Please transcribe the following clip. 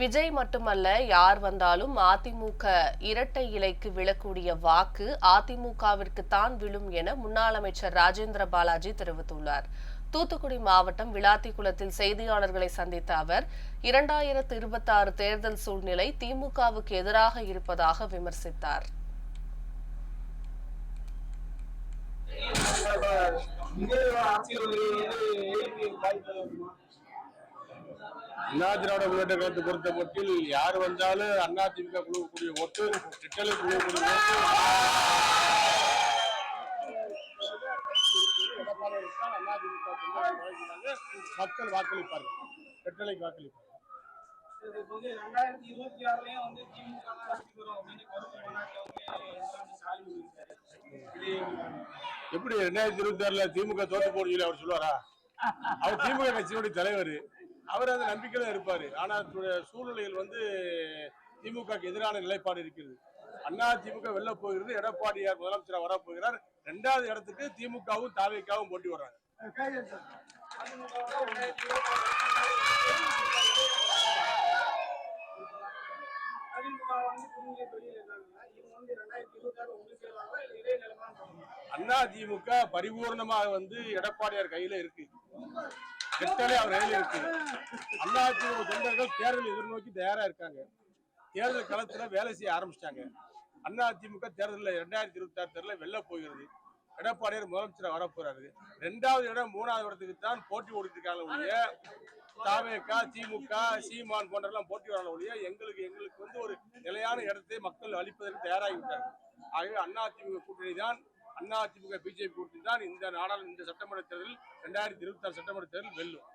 விஜய் மட்டுமல்ல யார் வந்தாலும் அதிமுக இரட்டை இலைக்கு விழக்கூடிய வாக்கு அதிமுகவிற்கு தான் விழும் என முன்னாள் அமைச்சர் ராஜேந்திர பாலாஜி தெரிவித்துள்ளார். தூத்துக்குடி மாவட்டம் விளாத்திக்குளத்தில் செய்தியாளர்களை சந்தித்த அவர் இரண்டாயிரத்து இருபத்தாறு தேர்தல் சூழ்நிலை திமுகவுக்கு எதிராக இருப்பதாக விமர்சித்தார் விஜய் அரசியல் வந்து வாய்ப்பு இருக்குமா? அண்ணா திராவிட முன்னேற்ற கழகத்தை பொறுத்த மட்டில் யார் வந்தாலும் அண்ணா திமுக குழுவக்கூடிய ஒட்டு திட்டலை குழுவக்கூடிய ஓட்டு மக்கள் வாக்களிப்பார்கள். ரெட்டலைக்கு வாக்களிப்பார்கள். ரெண்டாயிரத்தி இருபத்தி ஆறுலயும் வந்து திமுக எப்படி ரெண்டாயிரத்தி இருபத்தி ஆறுல திமுக தோற்று போன்னு அவர் சொல்லுவாரா? அவர் திமுக கட்சியினுடைய தலைவர். அவர் அந்த நம்பிக்கையில இருப்பாரு. ஆனா சூழ்நிலையில் வந்து திமுகக்கு எதிரான நிலைப்பாடு இருக்கிறது. அண்ணா திமுக வெளில போகிறது எடப்பாடியார் முதலமைச்சர் வரப்போகிறார் ரெண்டாவது இடத்துக்கு திமுகவும் தாவிக்காவும் போட்டி வர்றாங்க அதிமுக அண்ணா திமுக பரிபூர்ணமாக வந்து எடப்பாடியார் கையில இருக்கு. கெட்டலே அவர் கையில இருக்கு அண்ணா திமுக தொண்டர்கள் தேர்தல் எதிர்நோக்கி தயாரா இருக்காங்க. தேர்தல் களத்துல வேலை செய்ய ஆரம்பிச்சிட்டாங்க. அண்ணா திமுக தேர்தலில் ரெண்டாயிரத்தி இருபத்தி ஆறு தேர்தலில் வெல்ல போகிறது. எடப்பாடியார் முதலமைச்சர் வரப்போறாரு. ரெண்டாவது இடம் மூணாவது இடத்துக்கு தான் போட்டி ஓடிட்டு இருக்காங்க ஒழிய தாவேக்கா திமுக சீமான் போன்றெல்லாம் போட்டி வராங்க ஒழிய எங்களுக்கு எங்களுக்கு வந்து ஒரு நிலையான இடத்தை மக்கள் அளிப்பதற்கு தயாராகி விட்டாங்க ஆகவே அண்ணா திமுக கூட்டணி தான் அண்ணா அதிமுக பிஜேபி கூட்டணி தான் இந்த நாடாளு இந்த சட்டமன்ற தேர்தலில் ரெண்டாயிரத்தி இருபத்தி ஆறு சட்டமன்ற தேர்தல் வெல்லும்.